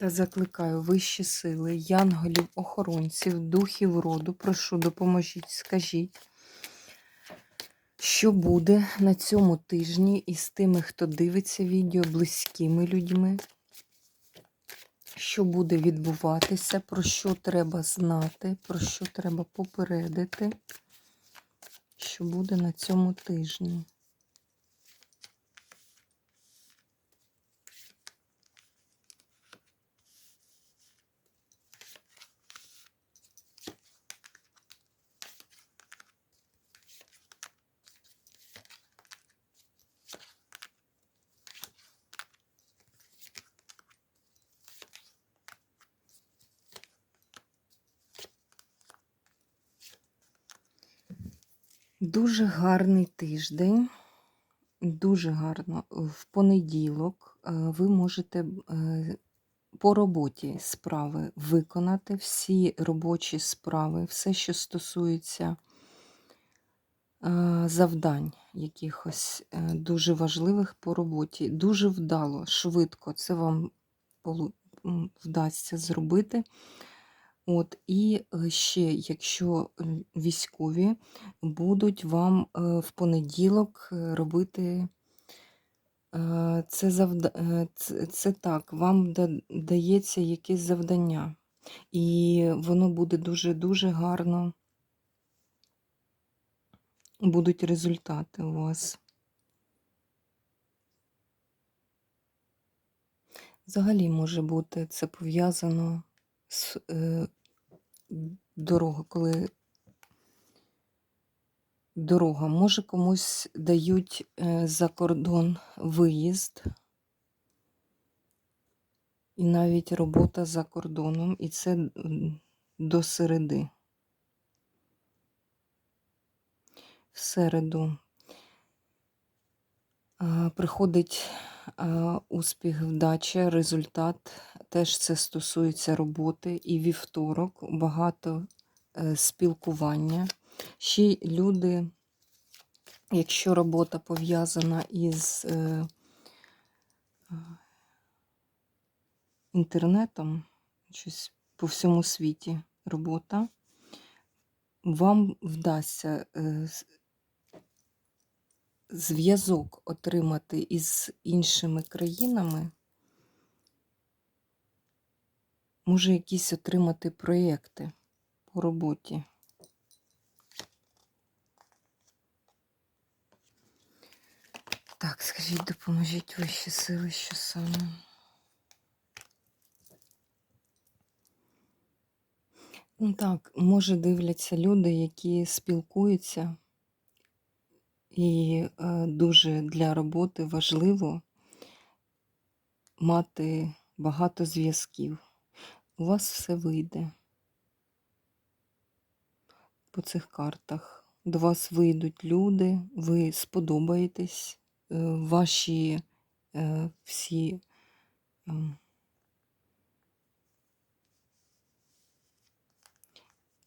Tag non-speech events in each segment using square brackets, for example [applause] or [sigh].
Та закликаю вищі сили, янголів, охоронців, духів роду. Прошу, допоможіть, скажіть, що буде на цьому тижні із тими, хто дивиться відео, близькими людьми, що буде відбуватися, про що треба знати, про що треба попередити, що буде на цьому тижні. Дуже гарний тиждень. Дуже гарно. В понеділок е, ви можете е, по роботі справи виконати всі робочі справи, все, що стосується е, завдань якихось дуже важливих по роботі. Дуже вдало, швидко це вам вдасться зробити. От, і е, ще, якщо військові будуть вам е, в понеділок е, робити це, завда... це так, вам дається якесь завдання, і воно буде дуже-дуже гарно, будуть результати у вас. Взагалі може бути це пов'язано з дорогою, коли дорога. Може комусь дають е, за кордон виїзд, і навіть робота за кордоном, і це до середи. В середу приходить успіх, вдача, результат. Теж це стосується роботи. І вівторок багато е, спілкування. Ще люди, якщо робота пов'язана із е, інтернетом, щось по всьому світі робота, вам вдасться е, зв'язок отримати із іншими країнами, може якісь отримати проєкти по роботі. Так, скажіть, допоможіть вищі сили, що саме. Ну так, може дивляться люди, які спілкуються, і е, дуже для роботи важливо мати багато зв'язків. У вас все вийде по цих картах. До вас вийдуть люди, ви сподобаєтесь, е, ваші е, всі ем,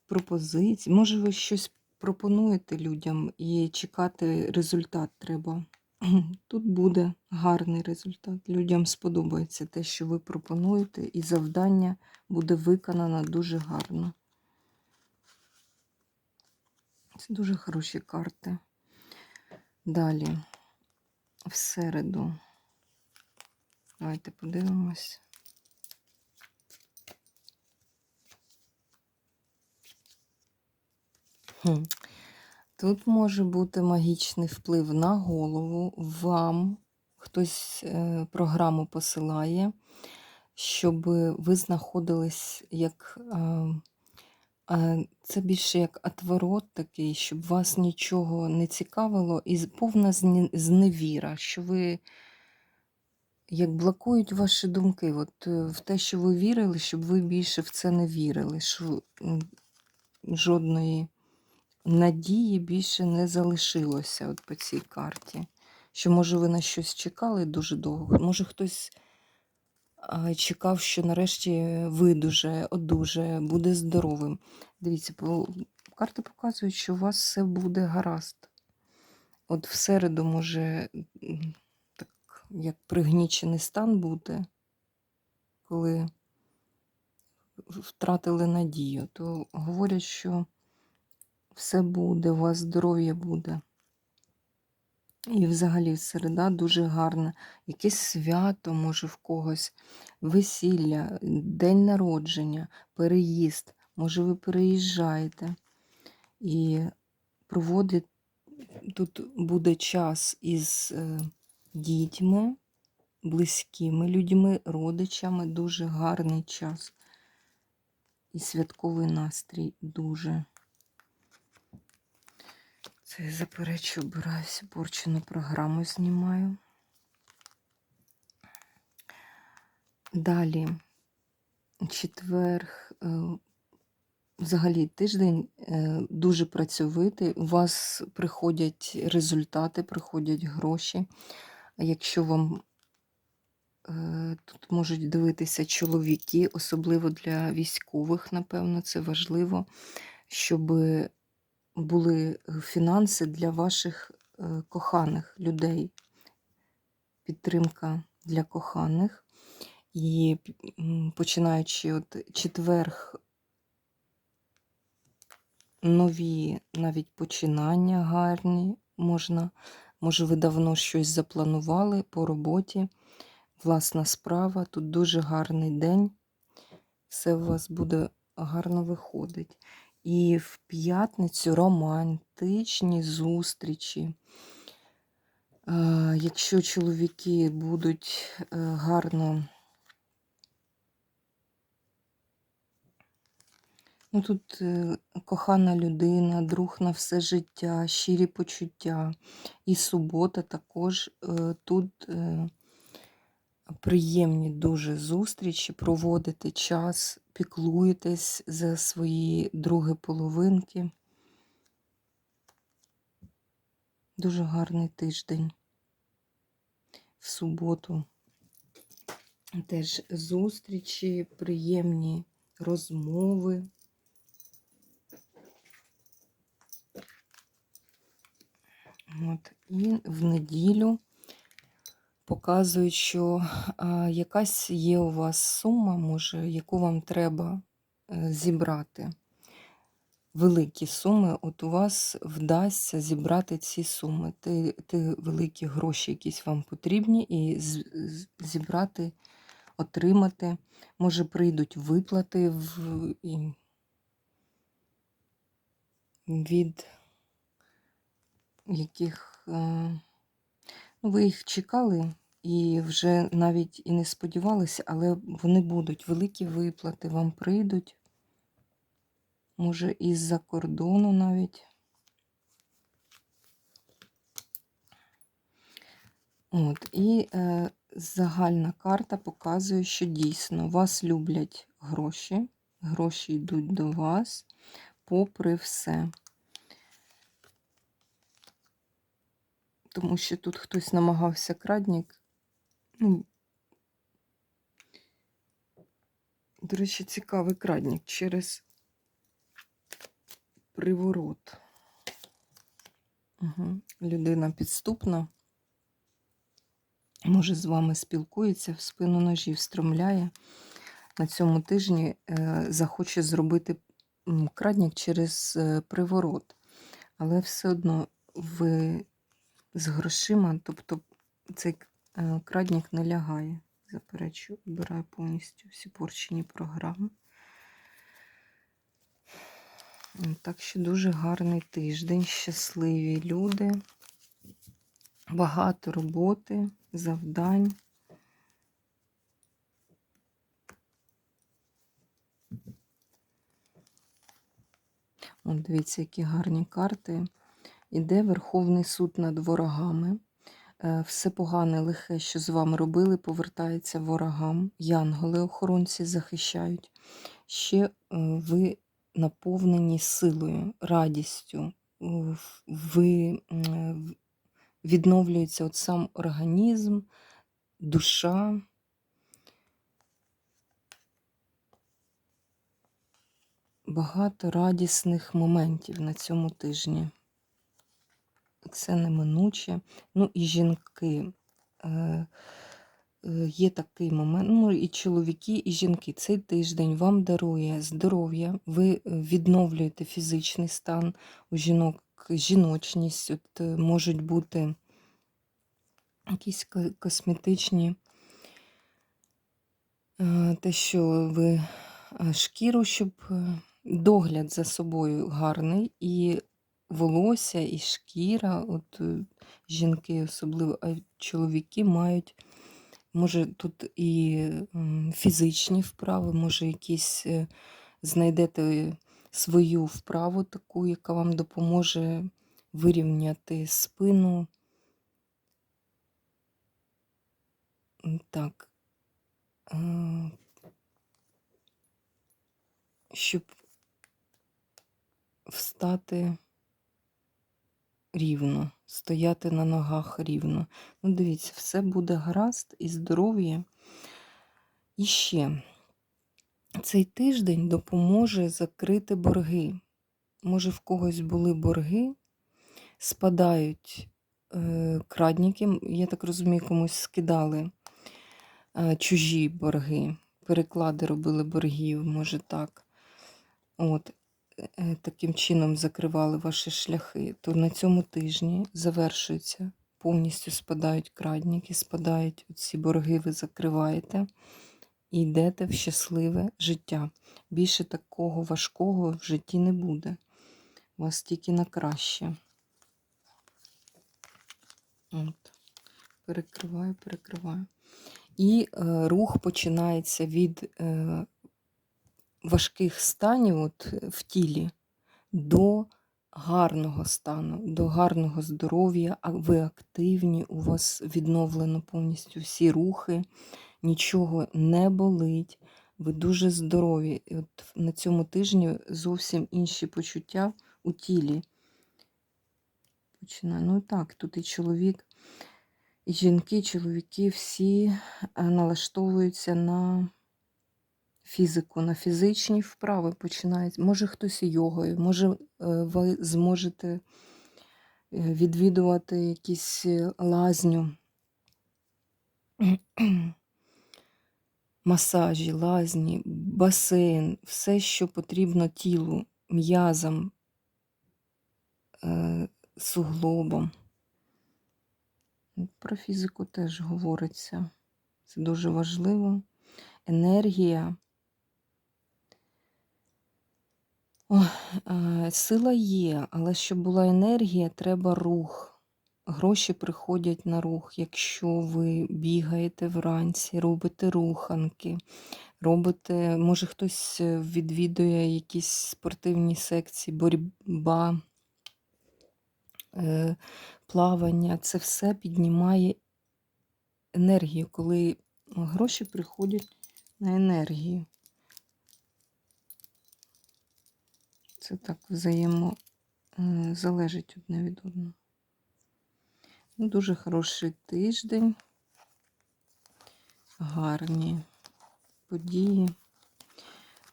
пропозиції. Може, ви щось пропонуєте людям і чекати результат треба. [laughs] Тут буде гарний результат. Людям сподобається те, що ви пропонуєте, і завдання буде виконано дуже гарно. Це дуже хороші карти. Далі, в середу. Давайте подивимось. Хм. Тут може бути магічний вплив на голову. Вам хтось е, програму посилає, щоб ви знаходились як. Е, е, це більше як отворот такий, щоб вас нічого не цікавило, і повна зневіра, що ви як блокують ваші думки. От в те, що ви вірили, щоб ви більше в це не вірили, що жодної надії більше не залишилося от по цій карті. Що, може, ви на щось чекали дуже довго, може хтось чекав, що нарешті видуже, одужає, буде здоровим. Дивіться, карти показують, що у вас все буде гаразд. От в середу може так, як пригнічений стан бути, коли втратили надію, то говорять, що все буде, у вас здоров'я буде. І взагалі середа дуже гарна. Якесь свято, може, в когось, весілля, день народження, переїзд. Може, ви переїжджаєте. І проводить тут буде час із е, дітьми, близькими людьми, родичами. Дуже гарний час. І святковий настрій дуже. Це я заперечу, обираюся, порчену програму знімаю. Далі, четверг, е, взагалі тиждень е, дуже працьовитий. У вас приходять результати, приходять гроші. Якщо вам е, тут можуть дивитися чоловіки, особливо для військових, напевно, це важливо, щоб були фінанси для ваших е, коханих людей. Підтримка для коханих. І починаючи от четверг, нові навіть починання гарні можна. Може, ви давно щось запланували по роботі. Власна справа. Тут дуже гарний день. Все у вас буде гарно виходить. І в п'ятницю романтичні зустрічі. Якщо чоловіки будуть е, гарно. Ну, тут е, кохана людина, друг на все життя, щирі почуття. І субота також е, тут приємні дуже зустрічі, проводите час, піклуєтесь за свої другі половинки. Дуже гарний тиждень. В суботу теж зустрічі, приємні розмови. От. І в неділю показують, що якась є у вас сума, може, яку вам треба е, зібрати. Великі суми, от у вас вдасться зібрати ці суми. Ти, ти великі гроші якісь вам потрібні, і з- зібрати, отримати. Може, прийдуть виплати в, і, від яких е, ну, ви їх чекали і вже навіть і не сподівалися, але вони будуть. Великі виплати вам прийдуть. Може, із-за кордону навіть. От, і е, загальна карта показує, що дійсно вас люблять гроші, гроші йдуть до вас, попри все. Тому що тут хтось намагався крадник. Ну, до речі, цікавий крадник через приворот. Угу. Людина підступна. Може, з вами спілкується, в спину ножів стромляє. На цьому тижні е, захоче зробити крадник через е, приворот. Але все одно ви з грошима, тобто цей крадник не лягає. Заперечу, обираю повністю всі порчені програми. Так що дуже гарний тиждень, щасливі люди, багато роботи, завдань. От дивіться, які гарні карти. Іде Верховний суд над ворогами. Е, Все погане, лихе, що з вами робили, повертається ворогам. Янголи-охоронці захищають. Ще е, ви наповнені силою, радістю. Ви відновлюється от сам організм, душа. Багато радісних моментів на цьому тижні. Це неминуче. Ну і жінки. Е, е, Є такий момент, ну і чоловіки, і жінки. Цей тиждень вам дарує здоров'я, ви е, відновлюєте фізичний стан у жінок, жіночність, от можуть бути якісь косметичні, те, що ви шкіру, щоб догляд за собою гарний, і волосся, і шкіра, от е, жінки особливо, а чоловіки мають. Може, тут і фізичні вправи, може, якісь е, знайдете свою вправу таку, яка вам допоможе вирівняти спину. Так. Щоб встати рівно, стояти на ногах рівно. Ну, дивіться, все буде гаразд і здоров'я. І ще цей тиждень допоможе закрити борги. Може, в когось були борги, спадають е, крадніки, я так розумію, комусь скидали е, чужі борги, переклади робили боргів, може так. От, таким чином закривали ваші шляхи, то на цьому тижні завершується, повністю спадають крадніки, спадають ці борги, ви закриваєте і йдете в щасливе життя. Більше такого важкого в житті не буде. У вас тільки на краще. От. Перекриваю, перекриваю. І е, рух починається від е, важких станів от, в тілі до гарного стану, до гарного здоров'я, а ви активні, у вас відновлено повністю всі рухи, нічого не болить, ви дуже здорові. І от на цьому тижні зовсім інші почуття у тілі. Починаю. Ну так, тут і чоловік, і жінки, і чоловіки всі е, налаштовуються на фізику, на фізичні вправи починають. Може хтось йогою, може е, ви зможете е, відвідувати якісь е, лазню, [clears throat] масажі, лазні, басейн, все, що потрібно тілу, м'язам, суглобам. Про фізику теж говориться. Це дуже важливо. Енергія. Ой, е, сила є, але щоб була енергія, треба рух. Гроші приходять на рух, якщо ви бігаєте вранці, робите руханки, робите, може хтось е, відвідує якісь спортивні секції, боротьба, е, плавання. Це все піднімає енергію, коли гроші приходять на енергію. Це так взаємо е, одне від одного. Ну, Дуже хороший тиждень, гарні події.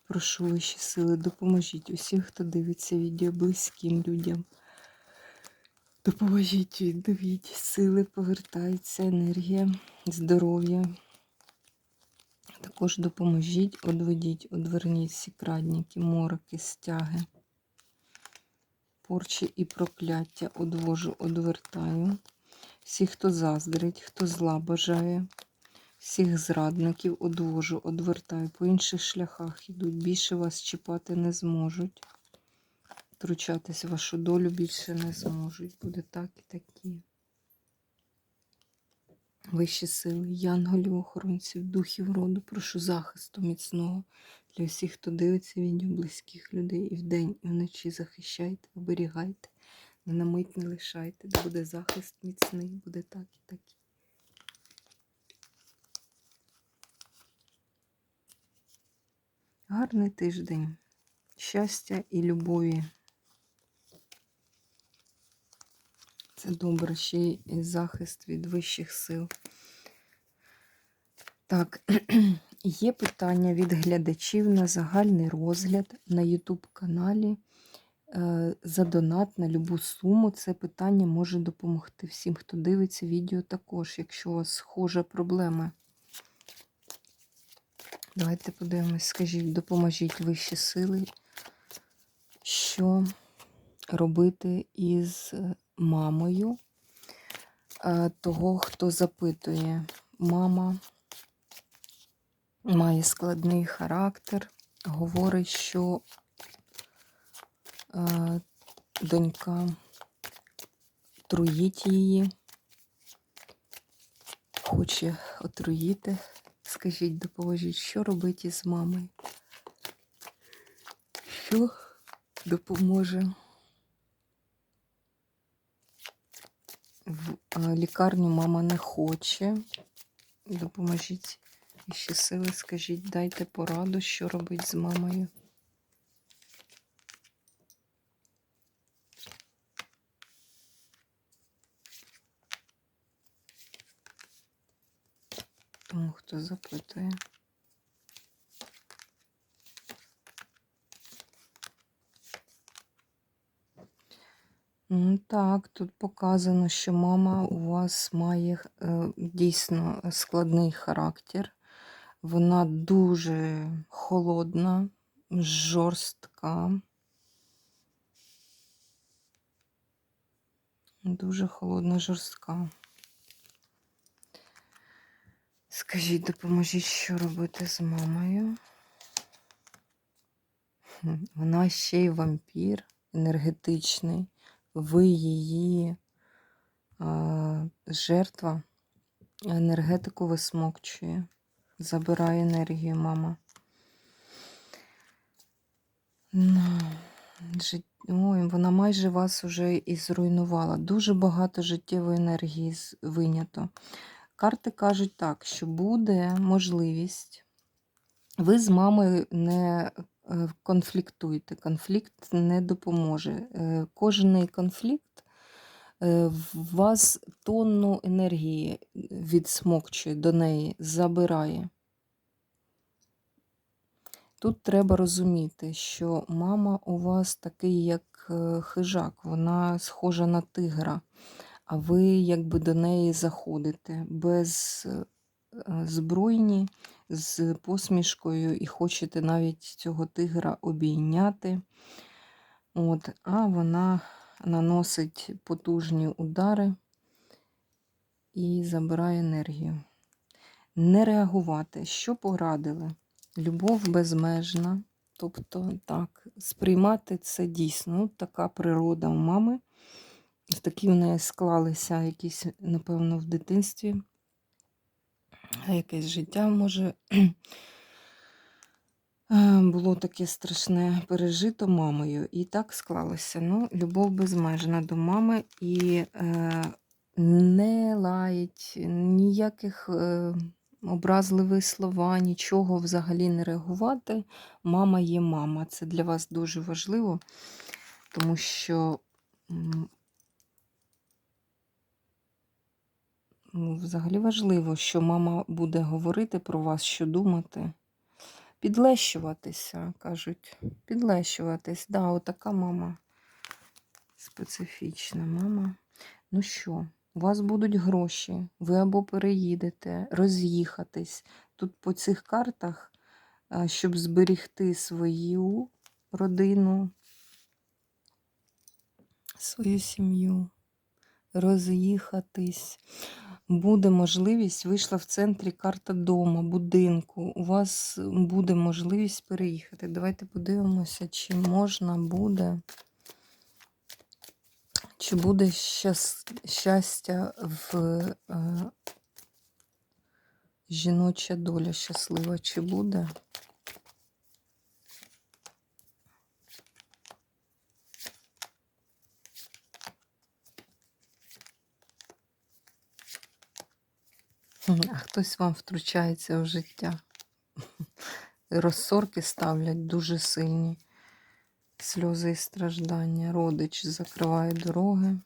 Прошу вищі сили, допоможіть усіх, хто дивиться відео близьким людям. Допоможіть, відновіть сили, повертається енергія, здоров'я. Також допоможіть, одведіть, одверніть всі крадніки, мороки, стяги, порчі і прокляття одвожу, одвертаю. Всі, хто заздрить, хто зла бажає, всіх зрадників одвожу, одвертаю. По інших шляхах йдуть. Більше вас чіпати не зможуть. Втручатись в вашу долю більше не зможуть. Буде так і такі. Вищі сили, янголів, охоронців, духів роду, прошу захисту міцного для всіх, хто дивиться відео близьких людей і вдень, і вночі захищайте, оберігайте, На мить не лишайте, де буде захист міцний, буде так і так. Гарний тиждень. Щастя і любові. Це добре, ще й захист від вищих сил. Так, [clears throat] є питання від глядачів на загальний розгляд на YouTube каналі. Е, За донат на любу суму це питання може допомогти всім, хто дивиться відео також, якщо у вас схожа проблема. Давайте подивимось, скажіть, допоможіть вищі сили, що робити із мамою е, того, хто запитує. Мама має складний характер, говорить, що е, донька труїть її, хоче отруїти. Скажіть, допоможіть, що робити із мамою? Що допоможе? В лікарню мама не хоче. Допоможіть ще сили, скажіть, дайте пораду, що робити з мамою. Тому хто запитує. Ну, Так, тут показано, що мама у вас має е, дійсно складний характер. Вона дуже холодна, жорстка. Дуже холодна, жорстка. Скажіть, допоможіть, що робити з мамою? Вона ще й вампір енергетичний. Ви її а, жертва енергетику висмокчує, забирає енергію мама. Ну. Ой, вона майже вас уже і зруйнувала. Дуже багато життєвої енергії вийнято. Карти кажуть так, що буде можливість. Ви з мамою не е, конфліктуйте. Конфлікт не допоможе. Е, Кожний конфлікт е, в вас тонну енергії відсмокчує до неї, забирає. Тут треба розуміти, що мама у вас такий, як е, хижак, вона схожа на тигра, а ви якби до неї заходите без е, збройні, з посмішкою і хочете навіть цього тигра обійняти. От, а вона наносить потужні удари і забирає енергію. Не реагувати. Що порадили? Любов безмежна. Тобто, так, сприймати це дійсно. Ну, така природа у мами. Такі в неї склалися якісь, напевно, в дитинстві. Якесь життя може [clears throat] е, було таке страшне пережито мамою. І так склалося. Ну, любов безмежна до мами і е, не лаять ніяких е, образливих слова, нічого взагалі не реагувати. Мама є мама. Це для вас дуже важливо, тому що. м, Ну, взагалі важливо, що мама буде говорити про вас, що думати. Підлещуватися, кажуть. Підлещуватись. Да, отака мама. Специфічна мама. Ну що, у вас будуть гроші, ви або переїдете, роз'їхатись. Тут по цих картах, щоб зберігти свою родину, свою сім'ю, роз'їхатись. Буде можливість, вийшла в центрі карта дома, будинку. У вас буде можливість переїхати. Давайте подивимося, чи можна буде, чи буде щас, щастя в е, жіноча доля щаслива, чи буде. А хтось вам втручається в життя. [laughs] Розсорки ставлять дуже сильні. Сльози і страждання. Родич закриває дороги.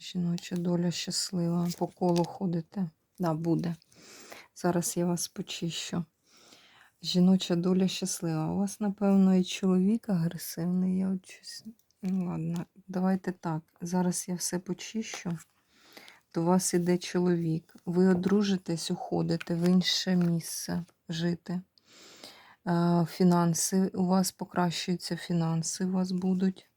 Жіноча доля щаслива. По колу ходите. Да, буде. Зараз я вас почищу. Жіноча доля щаслива. У вас, напевно, і чоловік агресивний. Я от. Ну, ладно, давайте так. Зараз я все почищу. До вас іде чоловік. Ви одружитесь, уходите в інше місце жити. Е, Фінанси у вас покращуються, фінанси у вас будуть.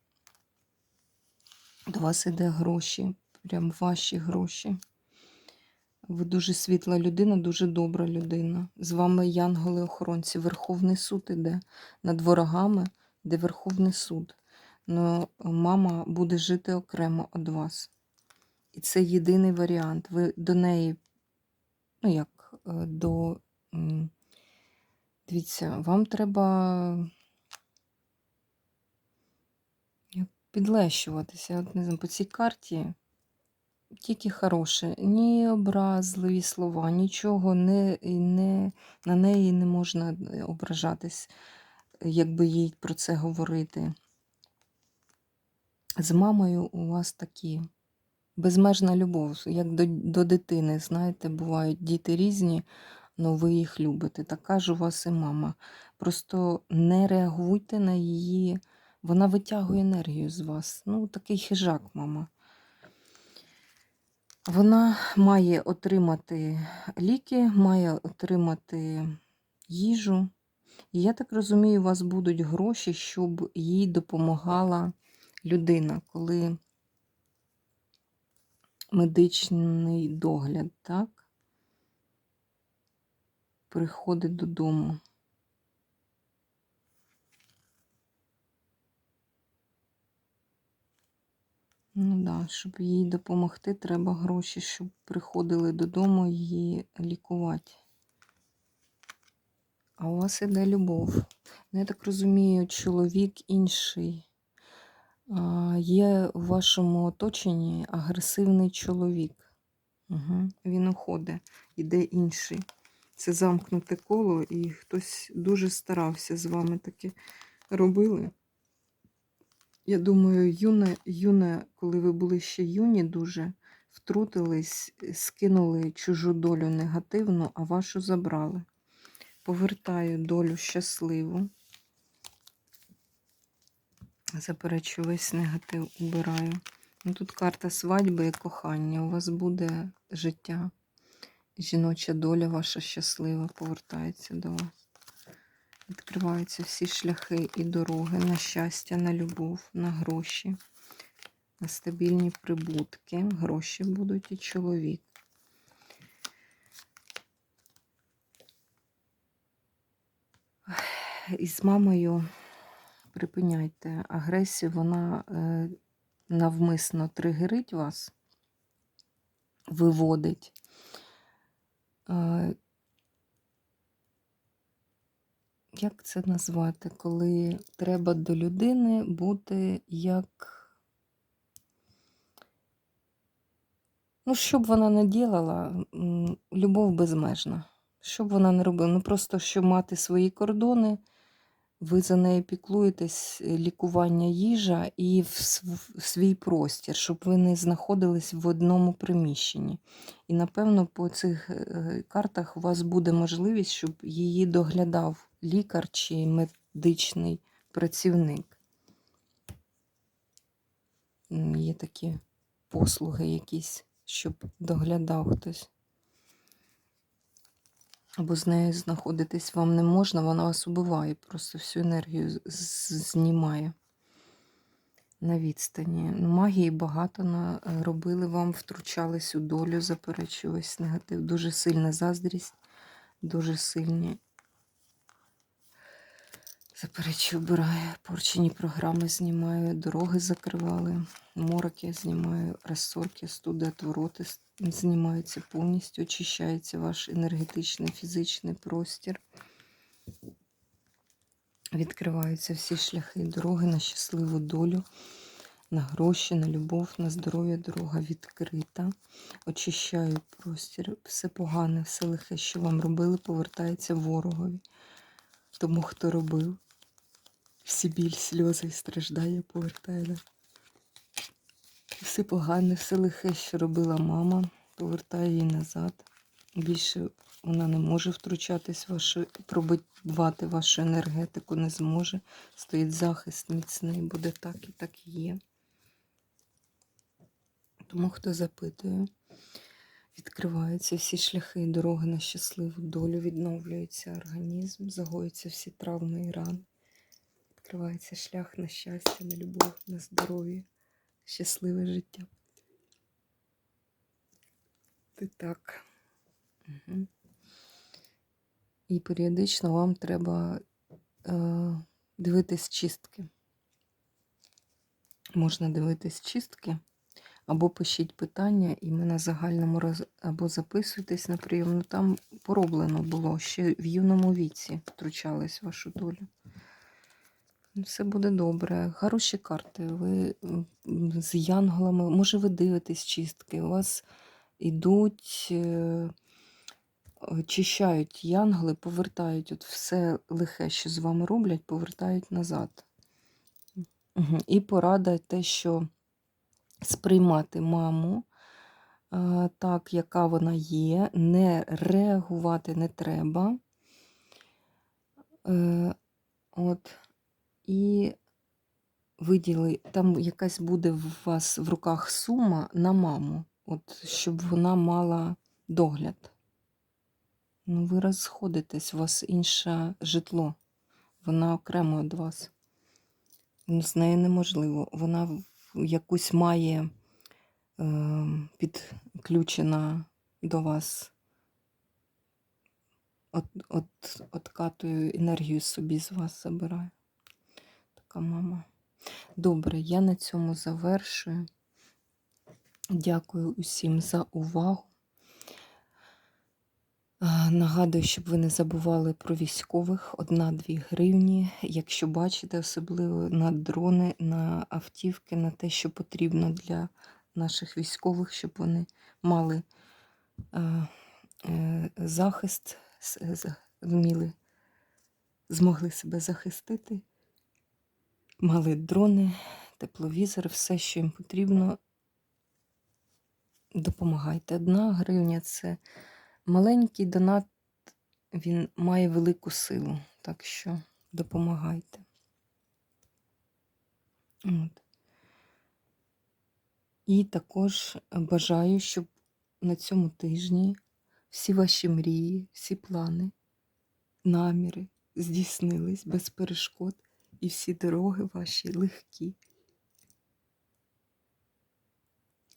До вас іде гроші, прям ваші гроші. Ви дуже світла людина, дуже добра людина. З вами янголи-охоронці. Верховний суд іде над ворогами, де Верховний суд. Но мама буде жити окремо від вас. І це єдиний варіант. Ви до неї, ну як, е, до. Дивіться, вам треба підлещуватися. Я От не знаю, по цій карті тільки хороше, ні образливі слова, нічого не, не, на неї не можна е, ображатись, якби їй про це говорити. З мамою у вас такі безмежна любов, як до, до дитини. Знаєте, бувають діти різні, але ви їх любите. Така ж у вас і мама. Просто не реагуйте на її. Вона витягує енергію з вас. Ну, такий хижак, мама. Вона має отримати ліки, має отримати їжу. І я так розумію, у вас будуть гроші, щоб їй допомагала людина, коли медичний догляд, так? Приходить додому. Ну да, щоб їй допомогти, треба гроші, щоб приходили додому її лікувати. А у вас іде любов. Ну, я так розумію, чоловік інший. Є у вашому оточенні агресивний чоловік. Угу. Він уходить, іде інший. Це замкнуте коло, і хтось дуже старався з вами таке робили. Я думаю, юне, юне, коли ви були ще юні, дуже втрутились, скинули чужу долю негативну, а вашу забрали. Повертаю долю щасливу. Заперечу, весь негатив убираю. Ну, Тут карта свадьби і кохання. У вас буде життя. Жіноча доля ваша щаслива повертається до вас. Відкриваються всі шляхи і дороги на щастя, на любов, на гроші, на стабільні прибутки. Гроші будуть і чоловік. І з мамою припиняйте агресію, вона е, навмисно тригерить вас, виводить. Е, як це назвати, коли треба до людини бути як. Ну, що б вона не ділала, любов безмежна. Що б вона не робила? Ну просто щоб мати свої кордони, ви за нею піклуєтесь, е, лікування їжа і в свій простір, щоб ви не знаходились в одному приміщенні. І напевно по цих е, картах у вас буде можливість, щоб її доглядав лікар чи медичний працівник. Є такі послуги якісь, щоб доглядав хтось. Або з нею знаходитись вам не можна, вона вас убиває, просто всю енергію знімає на відстані. Ну, Магії багато е, робили вам, втручались у долю, заперечувались негатив. Дуже сильна заздрість, дуже сильні. Заперечую, обираю, порчені програми знімаю, дороги закривали, мороки знімаю, розсорки, студи, отвороти знімаються повністю, очищається ваш енергетичний, фізичний простір. Відкриваються всі шляхи дороги на щасливу долю. на гроші, на любов, на здоров'я дорога відкрита. Очищаю простір. Все погане, все лихе, що вам робили, повертається ворогові. Тому, хто робив, всі біль, сльози і страждання повертає. Все погане, все лихе, що робила мама, повертає її назад. Більше вона не може втручатись вашу, пробивати вашу енергетику, не зможе. Стоїть захист міцний, буде так і так і є. Тому хто запитує, відкриваються всі шляхи і дороги на щасливу долю, відновлюється організм, загоюються всі травми і рани. Відкривається шлях на щастя, на любов, на здоров'я, щасливе життя. Ти так. Угу. І періодично вам треба е, дивитись чистки. Можна дивитись чистки, або пишіть питання, і ми на загальному роз... або записуйтесь на прийом. Ну там пороблено було, ще в юному віці втручались вашу долю. Ну, Все буде добре. Хороші карти. Ви з янголами, може, ви дивитесь чистки, у вас ідуть. Е... Очищають янголи, повертають от все лихе, що з вами роблять, повертають назад. І порада те, що сприймати маму так, яка вона є, не реагувати не треба. Е, от, І виділи, там якась буде в вас в руках сума на маму, от, щоб вона мала догляд. Ну, ви розходитесь, у вас інше житло. Вона окремо від вас. Ну, З нею неможливо. Вона якусь має е, підключена до вас от, от, откатую енергію собі з вас забирає. Така мама. Добре, я на цьому завершую. Дякую усім за увагу. Нагадую, щоб ви не забували про військових 1-2 гривні. Якщо бачите, особливо на дрони, на автівки, на те, що потрібно для наших військових, щоб вони мали е, е, захист, вміли, змогли себе захистити, мали дрони, тепловізори, все, що їм потрібно. Допомагайте. Одна гривня це маленький донат, він має велику силу, так що допомагайте. От. І також бажаю, щоб на цьому тижні всі ваші мрії, всі плани, наміри здійснились без перешкод, і всі дороги ваші легкі.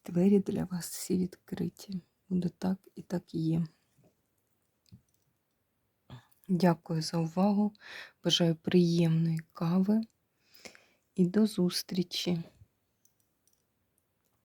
Двері для вас всі відкриті. Буде так і так є. Дякую за увагу. Бажаю приємної кави і до зустрічі!